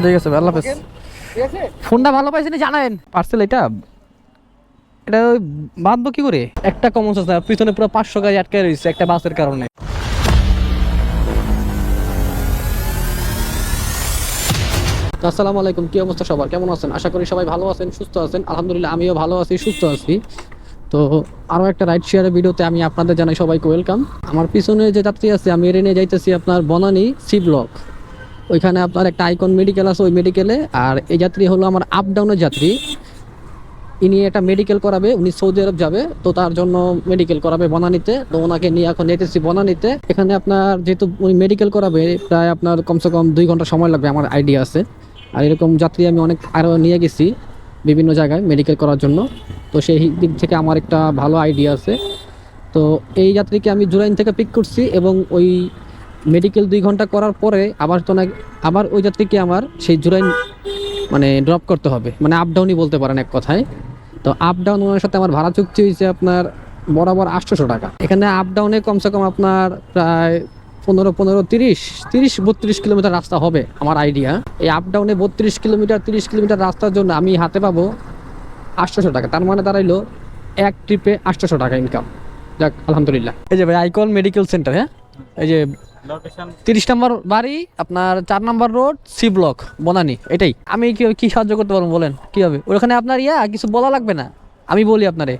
ঠিক আছে আল্লাহ হাফেজ। ফোনটা ভালো পাইছেন জানেন। পার্সেল এটা এটা বাঁধবো কি করে? একটা কমন পিছনে পুরো পাঁচশো গাড়ি আটকে রয়েছে একটা বাসের কারণে। আসসালামু আলাইকুম কি অবস্থা সবার? কেমন আছেন? আশা করি সবাই ভালো আছেন সুস্থ আছেন। আলহামদুলিল্লাহ আমিও ভালো আছি সুস্থ আছি। তো আরও একটা রাইড শেয়ারের ভিডিওতে আমি আপনাদের জানাই সবাইকে ওয়েলকাম আমার পিছনে যে যাত্রী আছে আমি এর নিয়ে যাইতেছি আপনার বনানী সি ব্লক ওইখানে আপনার একটা আইকন মেডিকেল আছে, ওই মেডিকেলে আর এই যাত্রী হলো আমার আপ ডাউনের যাত্রী। ইনি একটা মেডিকেল করাবে, উনি সৌদি আরব যাবে, তো তার জন্য মেডিকেল করাবে বনানিতে। তো ওনাকে নিয়ে এখন যেতেছি বনানিতে। এখানে আপনার যেহেতু উনি মেডিকেল করাবে, প্রায় আপনার কমসে কম দুই ঘণ্টা সময় লাগবে আমার আইডিয়া আছে। আর এরকম যাত্রী আমি অনেক আরও নিয়ে গেছি বিভিন্ন জায়গায় মেডিকেল করার জন্য। তো সেই দিক থেকে আমার একটা ভালো আইডিয়া আছে। তো এই যাত্রীকে আমি জুরাইন থেকে পিক করছি এবং ওই মেডিকেল দুই ঘণ্টা করার পরে আবার তো না আবার ওই যাত্রীকে আমার সেই জুরাইন মানে ড্রপ করতে হবে। মানে আপ ডাউনই বলতে পারেন এক কথায়। তো আপ ডাউন ওনার সাথে আমার ভাড়া চুক্তি হয়েছে আপনার বরাবর আটশোশো টাকা। এখানে আপ ডাউনে কমসে কম আপনার প্রায় পনেরো পনেরো, তিরিশ তিরিশ, বত্রিশ কিলোমিটার রাস্তা হবে আমার আইডিয়া এই আপ ডাউনে বত্রিশ কিলোমিটার, তিরিশ কিলোমিটার রাস্তার জন্য আমি হাতে পাবো আটশোশো টাকা। তার মানে দাঁড়াইলো এক ট্রিপে আটশোশো টাকা ইনকাম যাক, আলহামদুলিল্লাহ। এই যে ভাই আইকন মেডিকেল সেন্টার হ্যাঁ? এই যে তিরিশ নম্বর বাড়ি আপনার চার number road C block Banani এটাই। আমি কি কি সাহায্য করতে পারব বলেন কি হবে? ওখানে আপনার ইয়া কিছু বলা লাগবে না? আমি বলি আপনারে।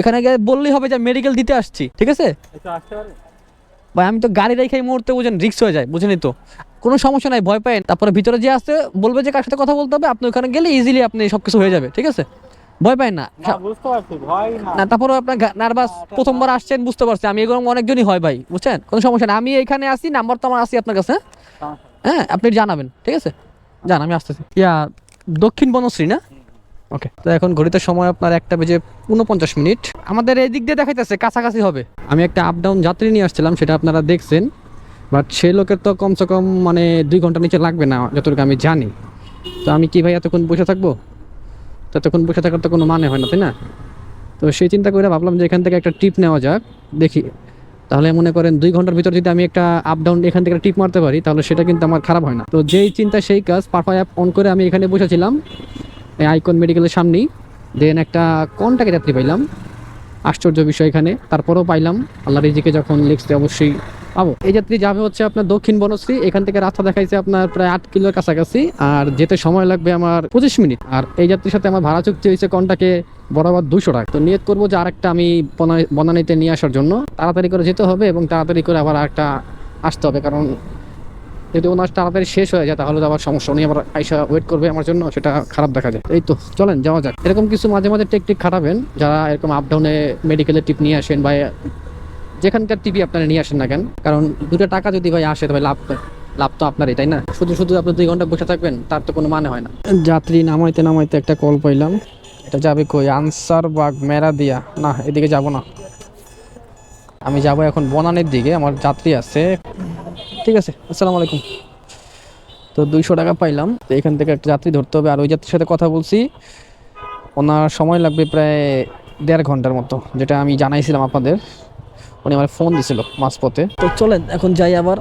এখানে গিয়ে বললেই হবে যে মেডিকেল দিতে আসছি ঠিক আছে? ভাই আমি তো গাড়ি রেখে এই মুহূর্তে বুঝেন রিক্স হয়ে যায় বুঝেনি তো। কোনো সমস্যা নাই ভয় পাবেন তারপরে ভিতরে যে আসতে বলবে যে কার সাথে কথা বলতে হবে আপনি ওখানে গেলে ইজিলি আপনি সব কিছু হয়ে যাবে ঠিক আছে? ভয় পাবেন না। বুঝতে পারছি না। তারপরে আপনার নার্ভাস প্রথমবার আসছেন বুঝতে পারছি। আমি এরকম অনেকজনই হয় ভাই বুঝছেন? কোনো সমস্যা না আমি এখানে আসি নাম্বার তো আমার আসি আপনার কাছে হ্যাঁ? হ্যাঁ আপনি জানাবেন ঠিক আছে? জান আমি আসতেছি। ইয়া দক্ষিণ বনশ্রী না? ওকে তো এখন ঘড়িতে সময় আপনার একটা বেজে উনপঞ্চাশ মিনিট। আমাদের এই দিক দিয়ে দেখাইতেছে কাছাকাছি হবে। আমি একটা আপ ডাউন যাত্রী নিয়ে আসছিলাম সেটা আপনারা দেখছেন। বাট সে লোকের তো কমসে কম মানে দুই ঘণ্টা নিচে লাগবে না যতটুকু আমি জানি। তো আমি কি ভাই এতক্ষণ বসে থাকব? ততক্ষণ বসে থাকার তো কোনো মানে হয় না, তাই না? তো সেই চিন্তা করে ভাবলাম যে এখান থেকে একটা টিপ নেওয়া যাক, দেখি। তাহলে মনে করেন দুই ঘণ্টার ভিতর যদি আমি একটা আপ ডাউন এখান থেকে টিপ মারতে পারি, তাহলে সেটা কিন্তু আমার খারাপ হয় না। তো যেই চিন্তা সেই কাজ পারফা অ্যাপ অন করে আমি এখানে বসেছিলাম, এই আইকন মেডিকেলের সামনেই। দেন একটা কন্টাকে যাত্রী পাইলাম, আশ্চর্য বিষয় এখানে। তারপরেও পাইলাম আল্লাহ রিজিকে যখন লিখতে অবশ্যই পাবো। এই যাত্রী যাবে হচ্ছে আপনার দক্ষিণ বনশ্রী, এখান থেকে রাস্তা দেখাইছে আপনার প্রায় আট কিলোর কাছাকাছি, আর যেতে সময় লাগবে আমার পঁচিশ মিনিট। আর এই যাত্রীর সাথে আমার ভাড়া চুক্তি হয়েছে কন্টাকে বরাবর দুশো টাকা। তো নিয়ত করব যে আরেকটা আমি বনা- বনানীতে নিয়ে আসার জন্য। তাড়াতাড়ি করে যেতে হবে এবং তাড়াতাড়ি করে আবার আরেকটা আসতে হবে, কারণ যদি ওনার তাড়াতাড়ি শেষ হয়ে যায়, তাহলে তো আবার সমস্যা। উনি আবার আইসা ওয়েট করবে আমার জন্য, সেটা খারাপ দেখা যায়। এই তো, চলেন, যাওয়া যাক। এরকম কিছু মাঝে মাঝে টেকটিক খাটাবেন। যারা এরকম আপ ডাউনে মেডিকেলের টিপ নিয়ে আসেন বা যেখানকার টিভি আপনারা নিয়ে আসেন না কেন? কারণ দুটো টাকা যদি ভাই আসে তবে লাভ লাভ তো আপনারই, তাই না? শুধু শুধু আপনি দুই ঘণ্টা বসে থাকবেন, তার তো কোনো মানে হয় না। যাত্রী নামাইতে নামাইতে একটা কল পাইলাম। এটা যাবে কই? আনসার বাগ মেরা দিয়া। না, এদিকে যাব না। আমি যাব এখন বনানের দিকে, আমার যাত্রী আছে। ঠিক আছে, আসসালামু আলাইকুম। তো দুইশো টাকা পাইলাম। তো এখান থেকে একটা যাত্রী ধরতে হবে। আর ওই যাত্রীর সাথে কথা বলছি। ওনার সময় লাগবে প্রায় দেড় ঘণ্টার মতো, যেটা আমি জানাইছিলাম আপনাদের। উনি আমার ফোন দিছিল মাঝপথে। তো চলেন এখন যাই আবার।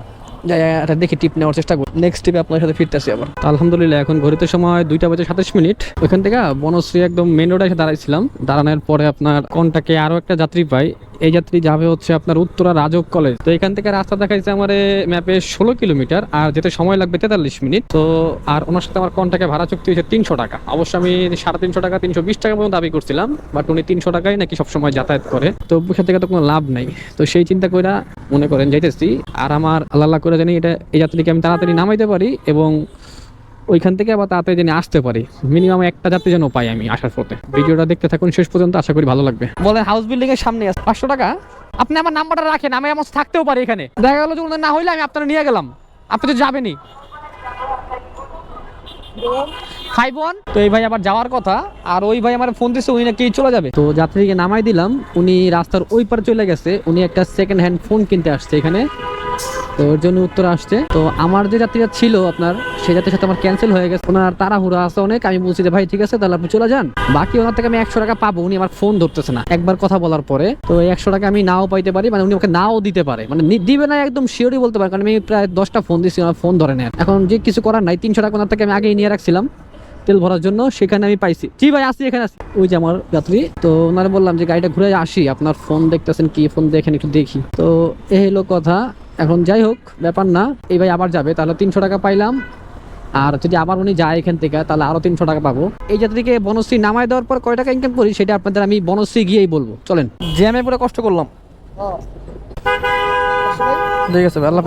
দেখি টিপ নেওয়ার চেষ্টা নেক্সট টিপে আপনার সাথে আবার। আলহামদুলিল্লাহ, এখন ঘড়িতে সময় দুইটা বাজে সাতাশ মিনিট। থেকে বনশ্রী একদম মেন রোডে এসে দাঁড়াইছিলাম। দাঁড়ানোর পরে আপনার একটা যাত্রী পাই। এই যাত্রী যাবে হচ্ছে আপনার উত্তরা রাজক কলেজ তো এখান থেকে রাস্তা দেখাইছে আমার ম্যাপে ষোলো কিলোমিটার, আর যেতে সময় লাগবে তেতাল্লিশ মিনিট। তো আর ওনার সাথে আমার কন্টাকে ভাড়া চুক্তি হয়েছে তিনশো টাকা। অবশ্য আমি সাড়ে তিনশো টাকা, তিনশো বিশ টাকা পর্যন্ত দাবি করছিলাম বাট উনি তিনশো টাকাই নাকি সবসময় যাতায়াত করে। তো বসে থেকে তো কোনো লাভ নাই। তো সেই চিন্তা করে মনে করেন, যাইতেছি। আর আমার আল্লাহ করে জানি এটা এই যাত্রীকে আমি তাড়াতাড়ি নামাইতে পারি এবং ওইখান থেকে আবার তাড়াতাড়ি যেন আসতে পারি। মিনিমাম একটা যাত্রী যেন পাই আমি আসার পথে। ভিডিওটা দেখতে থাকুন শেষ পর্যন্ত আশা করি ভালো লাগবে। বলেন হাউস বিল্ডিং এর সামনে পাঁচশো টাকা? আপনি আমার নাম্বারটা রাখেন আমি এমন থাকতেও পারি এখানে। দেখা গেল যে না হইলে আমি আপনারা নিয়ে গেলাম। আপনি তো যাবেনই। ফাইভ ওয়ান তো এই ভাই আবার যাওয়ার কথা আর ওই ভাই আমার ফোন দিচ্ছে উনি নাকি চলে যাবে। তো যাত্রীকে নামাই দিলাম উনি রাস্তার ওই পারে চলে গেছে উনি একটা সেকেন্ড হ্যান্ড ফোন কিনতে আসছে এখানে। তো ওর জন্য উত্তর আসছে। তো আমার যে যাত্রীটা ছিল আপনার, সেই যাত্রীর সাথে আমার ক্যান্সেল হয়ে গেছে। ওনার তাড়াহুড়া আছে অনেক, আমি বলছি যে, ভাই, ঠিক আছে, তাহলে আপনি চলে যান। বাকি ওনার থেকে আমি একশো টাকা পাবো, উনি আমার ফোন ধরতেছে না। একবার কথা বলার পরে, তো এই একশো টাকা আমি নাও পাইতে পারি মানে উনি আমাকে নাও দিতে পারে। মানে দিবে না একদম শিওরই বলতে পারে, কারণ আমি প্রায় দশটা ফোন দিচ্ছি আমার ফোন ধরে নেয় এখন যে কিছু করার নাই, তিনশো টাকা ওনার থেকে আমি আগেই নিয়ে রাখছিলাম, তেল ভরার জন্য, সেখানে আমি পাইছি। জি ভাই, আসি, এখানে আসি। ওই যে আমার যাত্রী, তো ওনারে বললাম যে, গাড়িটা ঘুরে আসি, আপনার ফোন দেখতেছেন কি ফোন দেখেন, একটু দেখি। তো এই হলো কথা। এখন যাই হোক, ব্যাপার না। এই ভাই আবার যাবে, তাহলে তিনশো টাকা পাইলাম। আর যদি আবার উনি যায় এখান থেকে, তাহলে আরও তিনশো টাকা পাবো। এই যাত্রীকে বনশ্রী নামায় দেওয়ার পর কয় টাকা ইনকাম করি, সেটা আপনাদের আমি বনশ্রী গিয়েই বলব। চলেন। জ্যামে পুরো কষ্ট করলাম। ঠিক আছে আল্লাহ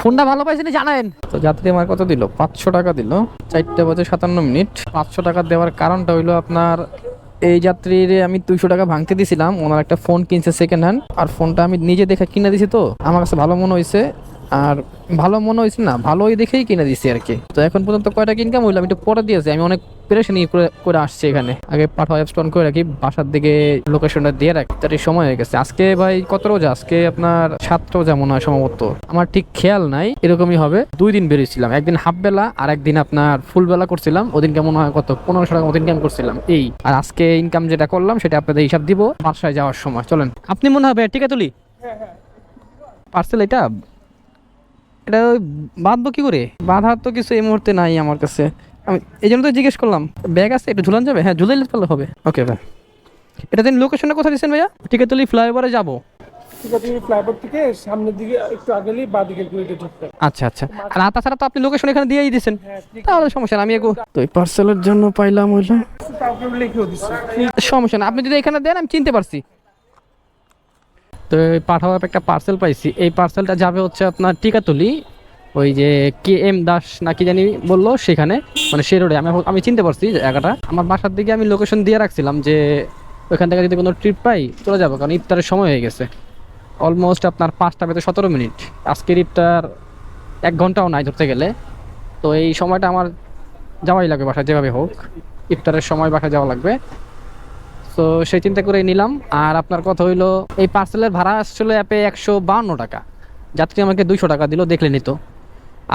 ফোনটা ভালো পাইছেন জানেন? তো যাত্রী আমার কত দিল? পাঁচশো টাকা দিল। চারটে বাজে সাতান্ন মিনিট। পাঁচশো টাকা দেওয়ার কারণটা হইল আপনার এই যাত্রীর আমি দুইশো টাকা ভাঙতে দিছিলাম, ওনার একটা ফোন কিনছে সেকেন্ড হ্যান্ড আর ফোনটা আমি নিজে দেখে কিনে দিছি তো। আমার কাছে ভালো মনে হয়েছে আর ভালো মনে হয়েছে না ভালোই দেখেই কিনে দিছি আর কি। তো এখন পর্যন্ত কয়টা ইনকাম হইল আমি একটু পরে দিয়েছি আমি অনেক পেরেশানি করে করে আসছি এখানে। আগে পাঠাও অ্যাপস অন করে রাখি বাসার দিকে লোকেশনটা দিয়ে রাখি। তার সময় হয়ে গেছে। আজকে ভাই কত রোজা? আজকে আপনার সাত রোজা মনে হয় সম্ভবত। আমার ঠিক খেয়াল নাই এরকমই হবে। দুই দিন বেরিয়েছিলাম একদিন হাফ বেলা আর একদিন আপনার ফুল বেলা করছিলাম। ওদিন কেমন হয় কত? পনেরোশো টাকা মতো ইনকাম করছিলাম এই। আর আজকে ইনকাম যেটা করলাম সেটা আপনাদের হিসাব দিব বাসায় যাওয়ার সময়। চলেন। আপনি মনে হবে ঠিক আছে তুলি? পার্সেল এটা? এটা ওই বাঁধবো কি করে? বাঁধার তো কিছু এই মুহূর্তে নাই আমার কাছে। আমি এই জন্য তো জিজ্ঞেস করলাম। ব্যাগ আছে একটু ঝুলান যাবে? হ্যাঁ ঝুলাইলে পারলে হবে। ওকে ভাই এটা দিন লোকেশনটা কোথায় দিচ্ছেন ভাইয়া? টিকাতলি ফ্লাইওভারে যাব। ঠিক আছে ফ্লাইওভার থেকে সামনের দিকে একটু আগেলেই বা দিকে আচ্ছা আচ্ছা। আর তাছাড়া তো আপনি লোকেশন এখানে দিয়েই দিচ্ছেন হ্যাঁ তাহলে সমস্যা না আমি এগো তো পার্সেলের জন্য পাইলাম হইল। সমস্যা না আপনি যদি এখানে দেন আমি চিনতে পারছি। তো পাঠাও একটা পার্সেল পাইছি। এই পার্সেলটা যাবে হচ্ছে আপনার টিকাতুলি, ওই যে কে এম দাস না কি জানি বলল সেখানে মানে সে রোডে আমি আমি চিনতে পারছি জায়গাটা। আমার বাসার দিকে আমি লোকেশন দিয়ে রাখছিলাম যে ওইখান থেকে যদি কোনো ট্রিপ পাই, চলে যাব, কারণ ইফতারের সময় হয়ে গেছে। অলমোস্ট আপনার পাঁচটা বেজে সতেরো মিনিট। আজকের ইফতার এক ঘন্টাও নাই ধরতে গেলে। তো এই সময়টা আমার যাওয়াই লাগবে বাসায়, যেভাবে হোক। ইফতারের সময় বাসায় যাওয়া লাগবে। তো সেই চিন্তা করে নিলাম। আর আপনার কথা হইল এই পার্সেলের ভাড়া আসছিল অ্যাপে একশো বাউন্ন টাকা। যাত্রী আমাকে দুইশো টাকা দিল দেখলে নিত।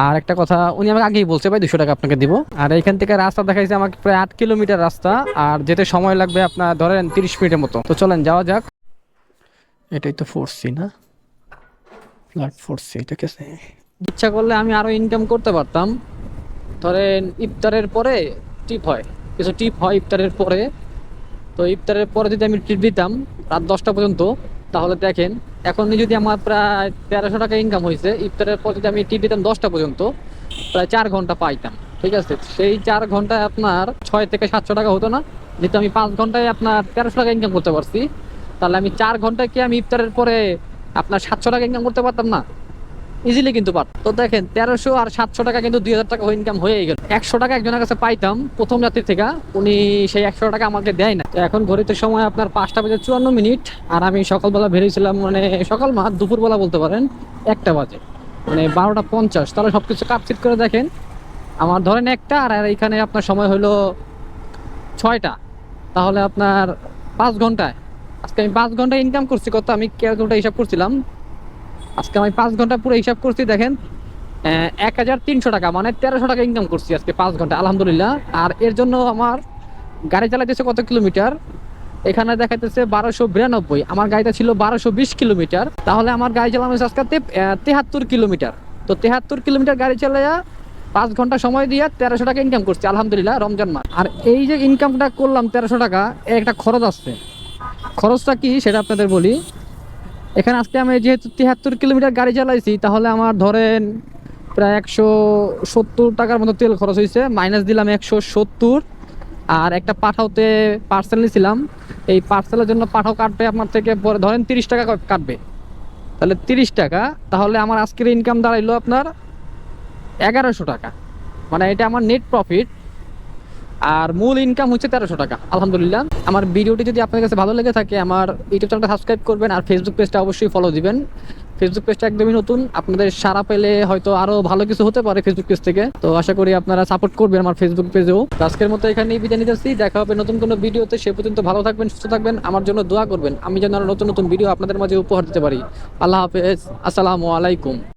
আর একটা কথা উনি আমাকে আগেই বলছে ভাই দুশো টাকা আপনাকে দিব। আর এখান থেকে রাস্তা দেখাইছে আমাকে প্রায় আট কিলোমিটার রাস্তা। আর যেতে সময় লাগবে আপনার ধরেন তিরিশ মিনিটের মতো। তো চলেন যাওয়া যাক। এটাই তো ফোর সি না? ফ্ল্যাট ফোর সি এটা কেসে ইচ্ছা করলে আমি আরও ইনকাম করতে পারতাম। ধরেন ইফতারের পরে টিপ হয়। কিছু টিপ হয় ইফতারের পরে। তো ইফতারের পরে যদি আমি ট্রিপ দিতাম, রাত দশটা পর্যন্ত, তাহলে দেখেন এখন যদি আমার প্রায় তেরোশো টাকা ইনকাম হয়েছে, ইফতারের পর যদি আমি টিপ দিতাম দশটা পর্যন্ত, প্রায় চার ঘণ্টা পাইতাম, ঠিক আছে? সেই চার ঘন্টায় আপনার ছয় থেকে সাতশো টাকা হতো না। যেহেতু আমি পাঁচ ঘন্টায় আপনার তেরোশো টাকা ইনকাম করতে পারছি, তাহলে আমি চার ঘন্টায় কি আমি ইফতারের পরে আপনার সাতশো টাকা ইনকাম করতে পারতাম না? ইজিলি কিন্তু পার তো দেখেন, তেরোশো আর সাতশো টাকা কিন্তু দুই হাজার টাকা ইনকাম হয়ে গেল। একশো টাকা একজনের কাছে পাইতাম প্রথম রাত্রি থেকে, উনি সেই একশো টাকা আমাকে দেয় না। তো এখন ঘড়িতে সময় আপনার পাঁচটা বাজে চুয়ান্ন মিনিট, আর আমি সকালবেলা বেরিয়েছিলাম মানে সকাল মা, দুপুরবেলা বলতে পারেন, একটা বাজে। মানে বারোটা পঞ্চাশ, তাহলে সব কিছু কাপচিট করে দেখেন, আমার ধরেন একটা, আর এখানে আপনার সময় হলো ছয়টা। তাহলে আপনার পাঁচ ঘন্টায়, আজকে আমি পাঁচ ঘণ্টা ইনকাম করছি কত, আমি ক্যালকুলেটার হিসাব করছিলাম আজকে আমি পাঁচ ঘণ্টা পুরো হিসাব করছি, দেখেন এক হাজার তিনশো টাকা মানে তেরোশো টাকা ইনকাম করছি আজকে পাঁচ ঘণ্টা, আলহামদুলিল্লাহ। আর এর জন্য আমার গাড়ি চালাইতেছে কত কিলোমিটার? এখানে দেখাইতেছে বারোশো বিরানব্বই, আমার গাড়িটা ছিল বারোশো বিশ কিলোমিটার। তাহলে আমার গাড়ি চালানো হয়েছে আজকে তেহাত্তর কিলোমিটার। তো তেহাত্তর কিলোমিটার গাড়ি চালাইয়া পাঁচ ঘণ্টা সময় দিয়ে তেরোশো টাকা ইনকাম করছি, আলহামদুলিল্লাহ, রমজান মাস। আর এই যে ইনকামটা করলাম তেরোশো টাকা একটা খরচ আসছে খরচটা কি সেটা আপনাদের বলি। এখানে আজকে আমি যেহেতু তিয়াত্তর কিলোমিটার গাড়ি চালাইছি, তাহলে আমার ধরেন প্রায় একশো সত্তর টাকার মতো তেল খরচ হয়েছে মাইনাস দিলাম একশো সত্তর। আর একটা পাঠাওতে পার্সেল নিয়েছিলাম এই পার্সেলের জন্য পাঠাও কাটবে আপনার থেকে পরে ধরেন তিরিশ টাকা কাটবে। তাহলে তিরিশ টাকা। তাহলে আমার আজকের ইনকাম দাঁড়াইলো আপনার এগারোশো টাকা। মানে এটা আমার নেট প্রফিট আর মূল ইনকাম হচ্ছে তেরোশো টাকা। আলহামদুলিল্লাহ। আমার ভিডিওটি যদি আপনার কাছে ভালো লেগে থাকে, আমার ইউটিউব চ্যানেলটা সাবস্ক্রাইব করবেন আর ফেসবুক পেজটা অবশ্যই ফলো দিবেন। ফেসবুক পেজটা একদমই নতুন। আপনাদের সারা পেলে হয়তো আরও ভালো কিছু হতে পারে ফেসবুক পেজ থেকে। তো আশা করি আপনারা সাপোর্ট করবেন আমার ফেসবুক পেজেও আজকের মতো এখানেই বিদায় নিতেছি দেখা হবে নতুন কোনো ভিডিওতে। সে পর্যন্ত ভালো থাকবেন, সুস্থ থাকবেন। আমার জন্য দোয়া করবেন। আমি যেন আরও নতুন নতুন ভিডিও আপনাদের মাঝে উপহার দিতে পারি। আল্লাহ হাফেজ। আসসালামু আলাইকুম।